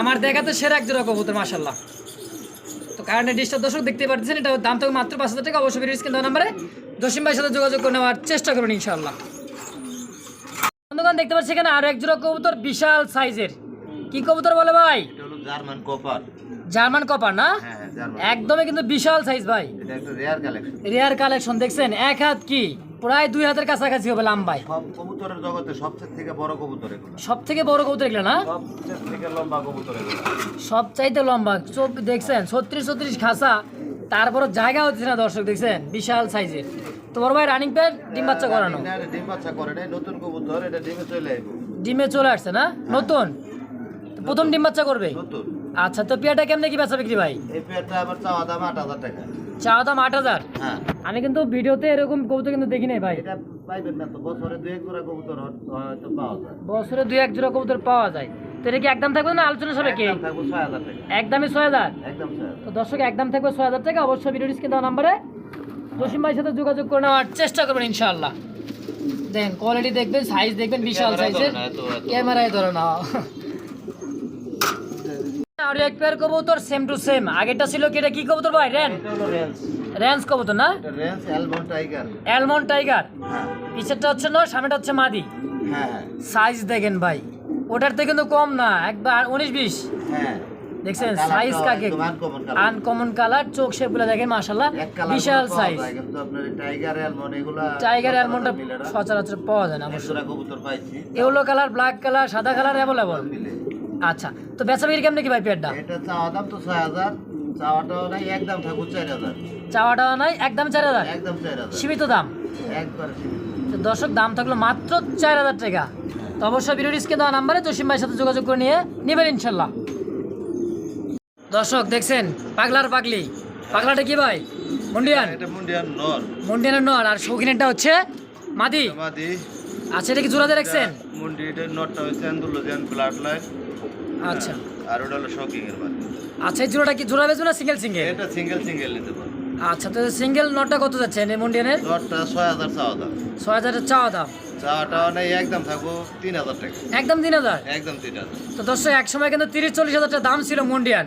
আমার দেখাতে সেরা একজোড়া কবুতর মাসাল্লাহ তো কারেন্টের ডিস্টার দর্শক দেখতে পাচ্ছেন এটা দাম থাকবে মাত্র পাঁচ হাজার টাকা। অবশ্যই ভিডিও স্ক্রিন দেওয়া নাম্বারে জসিম ভাইয়ের সাথে যোগাযোগ করে নেওয়ার চেষ্টা করুন ইনশাআল্লাহ। বন্ধুগণ দেখতে পাচ্ছি এখানে আরও একজোড়া কবুতর বিশাল সাইজের। কি কবুতর বলে ভাই? জার্মান কপার জার্মান কপার না? হ্যাঁ হ্যাঁ একদমই কিন্তু বিশাল সাইজ ভাই। রেয়ার কালেকশন দেখছেন? এক হাত কি? প্রায় দুই হাতের কাছাকাছি হবে লাম্বায়। সব কবুতরের জগতে সবচেয়ে থেকে বড় কবুতর এগুলো। সব থেকে বড় কবুতর এগুলো না? সবচেয়ে থেকে লম্বা কবুতর এগুলো। সব চাইতে লম্বা। চোখ দেখছেন ছত্রিশ ছত্রিশ খাসা তারপরও জায়গা হচ্ছে না দর্শক দেখছেন? বিশাল সাইজের। তো বড় ভাই রানিং প্যাড ডিম বাচ্চা করানো? ডিম বাচ্চা করে নাই নতুন কবুতর এটা ডিমে চলে ডিমে চলে আসছে না? নতুন? প্রথম ডিম বাচ্চা করবে? নতুন। আচ্ছা তো পেয়ারটা কেমনে কি বেচা বিক্রি ভাই? এই আমার চাওয়া দাম আট হাজার টাকা। চাওয়া দাম আট হাজার? হ্যাঁ। আমি কিন্তু ভিডিওতে এরকম কবুতর কিন্তু দেখি নাই ভাই। বছরে দুই এক জোড়া কবুতর হয়তো পাওয়া যায়। বছরে দুই এক জোড়া কবুতর পাওয়া যায়। তো এটা কি একদম থাকবে না আলোচনা সবে কি? একদমই ছয় হাজার? তো দর্শক একদম থাকবে ছয় হাজার টাকা। অবশ্যই ভিডিও স্ক্রিন দেওয়া নাম্বারে জসিম ভাইয়ের সাথে যোগাযোগ করে নেওয়ার চেষ্টা করবেন ইনশাআল্লাহ। দেখেন কোয়ালিটি দেখবেন সাইজ দেখবেন বিশাল সাইজের ক্যামেরায় ধরে না। আর এক পেয়ার কবুতর সেম টু সেম আগেরটা ছিল কি এটা কি কবুতর ভাই? রেন রেঞ্জ কবুতর না? অ্যালমন্ড টাইগার অ্যালমন্ড টাইগার হ্যাঁ। পিছেরটা হচ্ছে নয় সামনেটা হচ্ছে মাদি। হ্যাঁ হ্যাঁ। সাইজ দেখেন ভাই। ওটার থেকে কিন্তু কম না একবার উনিশ বিশ। হ্যাঁ। দেখছেন? সাইজ কাকে। আনকমন কালার চোখ শেপগুলো দেখেন মাশাল্লাহ বিশাল সাইজ টাইগার অ্যালমন্ড এগুলা টাইগার অ্যালমন্ডটা সচরাচর পাওয়া যায় না এক কবুতর পাইছি। ইয়েলো কালার ব্ল্যাক কালার সাদা কালার অ্যাভেলেবল আচ্ছা তো বেচা বিক্রি কেমনে কি ভাই পেয়ারটা এটা চাওয়া দাম তো ছয় হাজার চাওয়াটাও নাই একদম থাকব চার হাজার। চাওয়াটা নাই একদম চার হাজার? একদম চার হাজার। সীমিত দাম? একবারে সীমিত। তো দর্শক দাম থাকল মাত্র চার হাজার টাকা। তো অবশ্যই ভিডিও ডিসকে দেওয়া নাম্বারে জসিম ভাইয়ের সাথে যোগাযোগ করে নিয়ে নেবেন ইনশাল্লাহ। দর্শক দেখছেন পাগলার পাগলি। পাগলাটা কি ভাই? মন্ডিয়ান? এটা মুন্ডিয়ান নর। মন্ডিয়ানের নর আর শৌখিনেরটা হচ্ছে মাদি। মাদি। আচ্ছা এটা কি জোড়াতে রাখছেন? মুন্ডি এটা নটটা হচ্ছে অ্যান্ডুলোজিয়ান ব্লাড লাইন। আচ্ছা। আর ওটা হলো শকিং এর মাদি আচ্ছা এই জোড়াটা কি জোড়া বেচবো না সিঙ্গেল সিঙ্গেল এটা সিঙ্গেল সিঙ্গেল নিতে পারো। আচ্ছা তো সিঙ্গেল নটটা কত যাচ্ছে এই মন্ডিয়ানের? নটটা ছয় হাজার চাওয়া দাম। ছয় হাজারের চাওয়া দাম। চাওয়াটাও নেই একদম থাকব তিন হাজার টাকা। একদম তিন হাজার? একদম তিন হাজার। তো দর্শক এক সময় কিন্তু তিরিশ চল্লিশ হাজার টাকা দাম ছিল মন্ডিয়ান।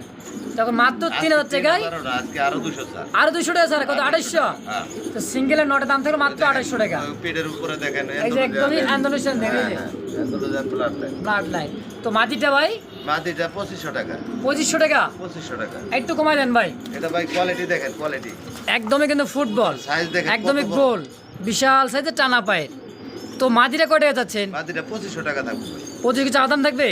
তখন মাত্র তিন হাজার টাকায়? আজকে আরও দুশো আরও দুশো টাকা স্যার কত? আড়াইশো? হ্যাঁ। তো সিঙ্গেলের নটের দাম থাকল মাত্র আড়াইশো টাকা। পেটের উপরে দেখেন একদমই অ্যান্ডোলেশন দেখে এই যে Andalusian blood line blood line তো মাটিটা ভাই? মাদিটা পঁচিশশো টাকা। পঁচিশশো টাকা? পঁচিশশো টাকা। একটু কমাই দেন ভাই। এটা ভাই কোয়ালিটি দেখেন কোয়ালিটি একদমই কিন্তু ফুটবল। সাইজ দেখেন একদমই গোল। বিশাল সাইজের টানা পায়ের। তো টাকা যাচ্ছেন? পঁচিশশো টাকা থাকবে ভাই পঁচিশ কি চাওয়া দাম থাকবে?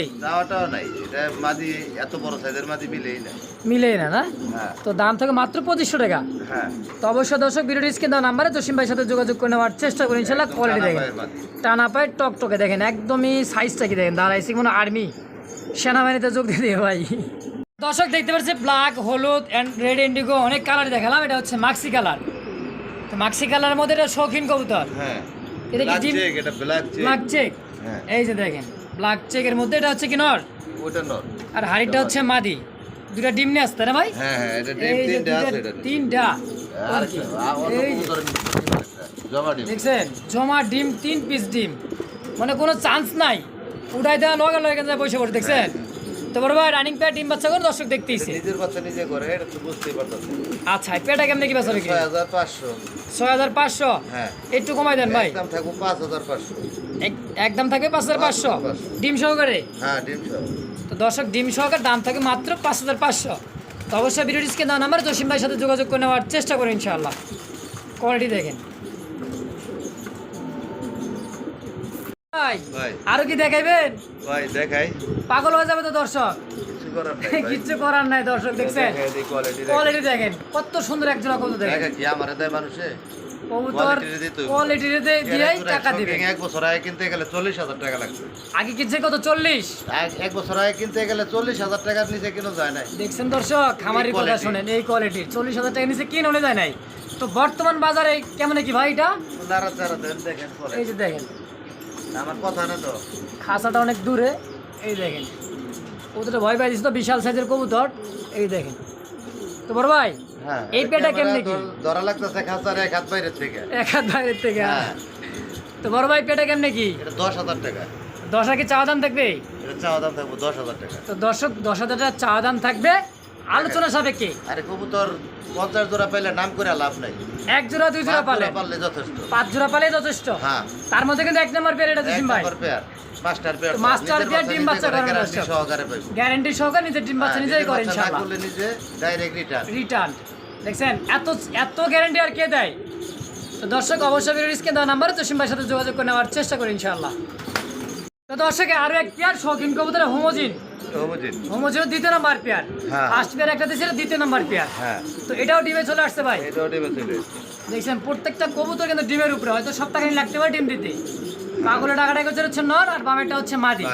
নাই। এটা মাদি এত বড় সাইজের মাদি মিলেই না। মিলে না না? হ্যাঁ। তো দাম থাকে মাত্র পঁচিশশো টাকা। হ্যাঁ। তো অবশ্যই দর্শক ভিডিও স্ক্রিন দেওয়া নাম্বারে জসিম ভাইয়ের সাথে যোগাযোগ করে নেওয়ার চেষ্টা করি ইনশাল্লাহ কোয়ালিটি দেখেন। টানা পায়ে টকটকে দেখেন। একদমই সাইজটা কি দেখেন? দাঁড়াইছি কোনো আর্মি সেনাবাহিনীতে যোগ দিয়ে দিয়ে ভাই। দর্শক দেখতে পাচ্ছি ব্ল্যাক হলুদ অ্যান্ড রেড ইন্ডিগো অনেক কালার দেখালাম এটা হচ্ছে মাক্সি কালার তো মাক্সি কালারের মধ্যে এটা শৌখিন কবুতর। হ্যাঁ এটা কি ব্ল্যাক ডিম? চেক এটা ব্ল্যাক চেক ব্ল্যাক চেক হ্যাঁ। এই যে দেখেন ব্ল্যাক চেকের মধ্যে এটা হচ্ছে কি নর? ওটা নর। আর হাড়িটা হচ্ছে মাদি। দুটা ডিম নিয়ে আসতে না ভাই? হ্যাঁ হ্যাঁ এটা ডিম এই যে তিনটা আছে এটা তিনটা। আর আর কি? এই জমা ডিম। দেখছেন? জমা ডিম তিন পিস ডিম। মানে কোনো চান্স নাই। উঠাই দেওয়া লগে লগে কিন্তু বসে পড়ে দেখছেন? তো বড় ভাই রানিং প্যাড ডিম বাচ্চা করে দর্শক দেখতেইছে। নিজের বাচ্চা নিজে করে এটা তো বুঝতেই পারতেছে আচ্ছা পেটা কেমনে কি বেচা বিক্রি ছয় হাজার পাঁচশো। ছয় হাজার পাঁচশো? হ্যাঁ। একটু কমাই দেন ভাই। একদম থাকব পাঁচ হাজার পাঁচশো। এক- একদম থাকবে পাঁচ হাজার পাঁচশো? 5,500 ডিম সহকারে? হ্যাঁ ডিম সহ। তো দর্শক ডিম সহকার দাম থাকে মাত্র পাঁচ হাজার পাঁচশো। তো অবশ্যই ভিডিও স্ক্রিন দেওয়া নাম্বারে জসিম ভাইয়ের সাথে যোগাযোগ করে নেওয়ার চেষ্টা করুন ইনশাআল্লাহ। কোয়ালিটি দেখেন ভাই ভাই আরও কি দেখাইবেন? ভাই দেখাই। পাগল হয়ে যাবে তো দর্শক। কিছু করার নাই কিচ্ছু করার নাই দর্শক দেখছেন। কোয়ালিটি দেখেন কত সুন্দর এক জোড়া কবুতর দেখেন। কি আমার দেয় মানুষে? কবুতর quality দিতে দিয়েই টাকা একশো এক বছর আগে কিনতে গেলে চল্লিশ হাজার টাকা লাগবে। আগে কিনছে কত চল্লিশ? এক- এক বছর আগে কিনতে গেলে চল্লিশ হাজার টাকার নিচে কেন যায় দেখছেন দর্শক খামারি কথা quality। শোনেন এই চল্লিশ হাজার টাকা নিচে কিনে যায় নাই। তো বর্তমান বাজারে কেমন কি ভাই এটা? এই যে দেখেন। আমার কথা না তো। খাসাটা অনেক দূরে এই দেখেন। কবুতরটা ভয় পাই তো বিশাল সাইজের কবুতর এই দেখেন। তো বড় ভাই হ্যাঁ এই পেটা কেমনে কি? ধরা লাগতেছে খাঁচার এক হাত বাইরের থেকে। এক হাত বাইরের থেকে হ্যাঁ। তো বড় ভাই পেটা কেমনে কি? এটা দশ হাজার টাকা। দশ কি চাওয়া দাম থাকবে? এটা চাওয়া দাম থাকব দশ হাজার টাকা। তো দর্শক দশ হাজার টাকা চাওয়া দাম থাকবে আলোচনা সাপেক্ষে। আরে কবুতর পঞ্চাশ জোড়া পাইলে নাম করে লাভ নাই। এক জোড়া দুই জোড়া পালে? পারলে যথেষ্ট। পাঁচ জোড়া পালে যথেষ্ট? হ্যাঁ। তার মধ্যে কিন্তু এক নম্বর পেয়ার এটা এক ভাই pair master pair master pair ডিম বাচ্চা করানো গ্যারান্টি দর্শক। সহকারে পাইবো। গ্যারান্টি সহকারে নিজের ডিম বাচ্চা হ্যাঁ, নিজেই করে ইনশাআল্লাহ। করলে নিজে ডাইরেক্ট রিটার্ন রিটার্ন দেখছেন এত এত গ্যারান্টি আর কে দেয়? তো দর্শক অবশ্যই ভিডিও স্ক্রিন দেওয়া নাম্বারে জসিম ভাইয়ের সাথে যোগাযোগ করে নেওয়ার চেষ্টা করি ইনশাআল্লাহ। তো দর্শক আরও এক পেয়ার শৌখিন কবুতরের হোমোজিন হোমোজিন হোমোজিনের দ্বিতীয় নাম্বার পেয়ার। ফার্স্ট পেয়ার একটা দিয়েছিল দ্বিতীয় নাম্বার পেয়ার হ্যাঁ। তো এটাও ডিমে চলে আসছে ভাই। এটাও ডিমে চলে দেখছেন প্রত্যেকটা কবুতর কিন্তু ডিমের উপরে হয়তো সপ্তাহখানি লাগতে পারে ডিম দিতে। কাগুলো টাকাটা হচ্ছে নর আর বামেরটা হচ্ছে মাদি।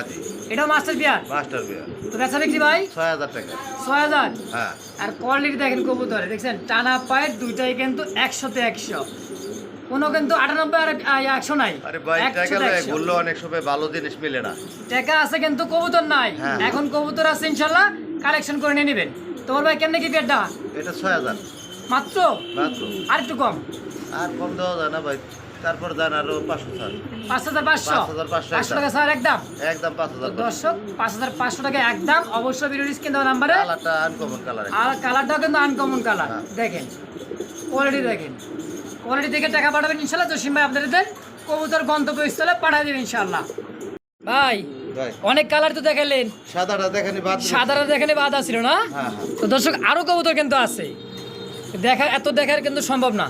এটাও মাস্টার পেয়ার মাস্টার পেয়ার তো বেচা বিক্রি ভাই? ছয় হাজার টাকা। ছয় হাজার? হ্যাঁ। আর কোয়ালিটি দেখেন কবুতরে। দেখছেন টানা পায়ের দুইটাই কিন্তু একশোতে একশো। কোনো কিন্তু আটানব্বই আর একশো নাই। আরে ভাই টাকা অনেক সময় ভালো জিনিস মিলে না। টাকা আছে কিন্তু কবুতর নাই। হ্যাঁ। এখন কবুতর আছে ইনশাল্লাহ কালেকশন করে নিয়ে নেবেন। তোমার ভাই কেমনে কি পেটটা? এটা ছয় হাজার। মাত্র? মাত্র। আর একটু কম। আর কম দেওয়া যায় না ভাই। তারপর যান আরও পাঁচশো স্যার পাঁচ হাজার পাঁচশো? 5,500 পাঁচশো টাকা স্যার একদম? একদম পাঁচ হাজার দর্শক পাঁচ হাজার পাঁচশো টাকা একদম। অবশ্যই ভিডিও স্ক্রিন দেওয়া নাম্বারে কালারটা আনকমন কালার আর কালারটাও কিন্তু আনকমন কালার হ্যাঁ। দেখেন কোয়ালিটি দেখেন। কোয়ালিটি দেখে টাকা পাঠাবেন ইনশাল্লাহ জসিম ভাই আপনাদের কবুতর গন্তব্যস্থলে পাঠিয়ে দেবেন ইনশাল্লাহ। ভাই অনেক কালার তো দেখালেন। সাদাটা দেখেনি বাদ সাদারা দেখালে বাদ ছিল না? হ্যাঁ হ্যাঁ। তো দর্শক আরও কবুতর কিন্তু আছে। দেখা এত দেখার কিন্তু সম্ভব না।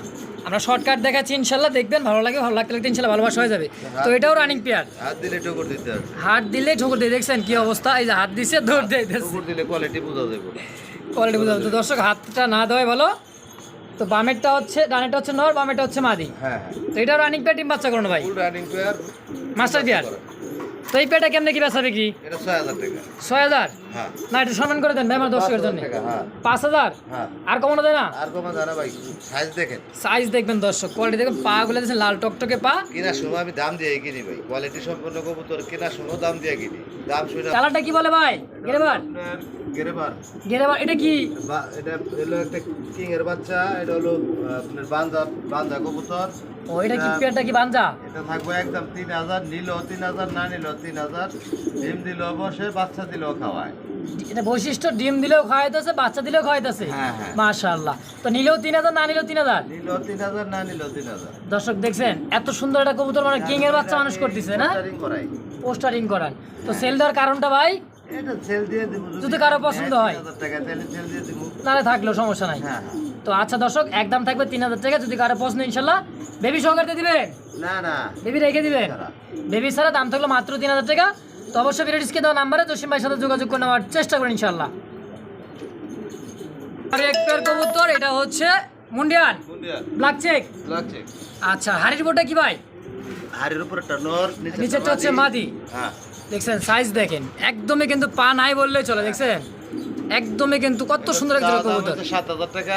আমরা শর্টকাট দেখাচ্ছি ইনশাল্লাহ দেখবেন ভালো লাগে ভালো লাগতে লাগতে ইনশাল্লাহ ভালোবাসা হয়ে যাবে। তো এটাও রানিং পেয়ার হাত দিলে টুকুর দিতে হাত দিলে ঠোকর দিয়ে দেখছেন কি অবস্থা? এই যে হাত দিছে দৌড় দিয়ে দিলে কোয়ালিটি বোঝা যাবে। কোয়ালিটি বুঝতে হবে। তো দর্শক হাতটা না দেওয়াই ভালো। তো বামেরটা হচ্ছে ডানেরটা হচ্ছে নর বামেরটা হচ্ছে মাদি। হ্যাঁ হ্যাঁ। তো এটা রানিং পেয়ার টিম বাচ্চা করুন ভাই। Full running pair master pair তো এই পেয়ারটা কেমনে কি বেচাবে কি এটা ছয় হাজার টাকা। ছয় হাজার? না একটু সম্মান করে দেন আমার দর্শকের জন্য। হ্যাঁ পাঁচ হাজার? হ্যাঁ। আর কমানো দেয় না? আর কমা জানা ভাই সাইজ দেখেন। সাইজ দেখবেন দর্শক কোয়ালিটি দেখবেন পা গুলো দেখছেন লাল টকটকে পা। কেনার সময় আমি দাম দিয়ে কিনি ভাই কোয়ালিটি সম্পন্ন কবুতর কেনার সময় দাম দিয়ে কিনি। দাম শুনে কালারটা কি বলে ভাই? গেরেবার? গেরেবার। গেরেবার এটা কি? বা- এটা হলো একটা কিং এর বাচ্চা এটা হলো আপনার বান্দা বান্দা কবুতর। ও এটা কি পেয়ারটা কি বাঞ্জা? এটা থাকবে একদম তিন হাজার নিল তিন হাজার না নিল তিন হাজার। ডিম দিল বসে বাচ্চা দিলেও খাওয়ায়। এটা বৈশিষ্ট্য ডিম দিলেও খাওয়াইতেছে বাচ্চা দিলেও খাওয়াইতেছে। হ্যাঁ, হ্যাঁ। মাশাআল্লাহ। তো নিলেও তিন হাজার না নিলেও তিন হাজার? নিল তিন হাজার না নিল তিন হাজার। দর্শক দেখছেন এত সুন্দর একটা কবুতর মানে কিং এর বাচ্চা মানুষ করতেছে না? করাই। পোস্টারিং করান। তো সেল দেওয়ার কারণটা ভাই? এটা সেল দিয়ে দিব যদি কারও পছন্দ হয়। টাকা তাহলে সেল দিয়ে দিব। নালে থাকলেও সমস্যা নাই। হ্যাঁ হ্যাঁ। তো আচ্ছা দর্শক একদম থাকবে তিন হাজার টাকা যদি কারও পছন্দ ইনশাল্লাহ বেবি সহকারে দিবেন? না না। বেবি রেখে দিবেন? বেবি ছাড়া দাম থাকল মাত্র তিন হাজার টাকা। তো অবশ্যই ভিডিও ডিসকে দেওয়া নাম্বারে জসিম ভাইয়ের সাথে যোগাযোগ করে নেওয়ার চেষ্টা করুন ইনশাল্লাহ আর এক পেয়ার কবুতর এটা হচ্ছে মুন্ডিয়ান ব্ল্যাক চেক লাগছে আচ্ছা হাড়ির বোর্ডটা কি ভাই? হাড়ের উপর একটা নর নিচেরটা হচ্ছে মাদি। হ্যাঁ। দেখছেন সাইজ দেখেন। একদমই কিন্তু পা নাই বললেই চলে দেখছেন? একদমই কিন্তু কত সুন্দর একজন কবুতর। সাত হাজার টাকা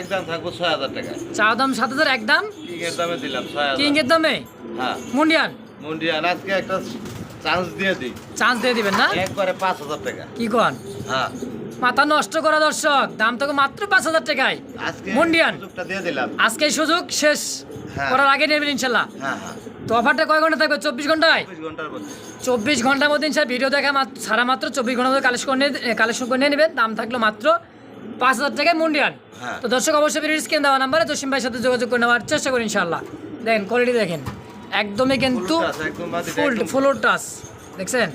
একদম থাকব ছয় হাজার টাকা। চা দাম সাত হাজার একদম কিং এর দামে দিলাম ছয় কিং এর দামে? হ্যাঁ। মুন্ডিয়ান মুন্ডিয়াল আজকে একটা চান্স দিয়ে দিই। চান্স দিয়ে দিবেন না? একবারে পাঁচ হাজার টাকা। কি কন? হ্যাঁ। মাথা নষ্ট করা দর্শক দাম তো মাত্র পাঁচ হাজার টাকায়। আজকে মুন্ডিয়ান সুযোগটা দিয়ে দিলাম। আজকে সুযোগ শেষ। হ্যাঁ। করার আগে নেবেন ইনশাল্লাহ। হ্যাঁ হ্যাঁ। তো অফারটা কয় ঘণ্টা থাকবে? চব্বিশ ঘন্টায়? চব্বিশ ঘণ্টার মধ্যে। ইনশাল্লাহ ভিডিও দেখা সারা মাত্র চব্বিশ ঘণ্টার মধ্যে কালেকশন করে কালেকশন করে নিয়ে নেবেন। দাম থাকল মাত্র পাঁচ হাজার টাকায় মুন্ডিয়ান। তো দর্শক অবশ্যই স্ক্রিন দেওয়া নাম্বারে জসিম ভাইয়ের সাথে যোগাযোগ করে নেওয়ার চেষ্টা করি ইনশাল্লাহ। দেখেন কোয়ালিটি দেখেন। একদমই কিন্তু ফুল ফ্লোর ফুল টাচ দেখছেন?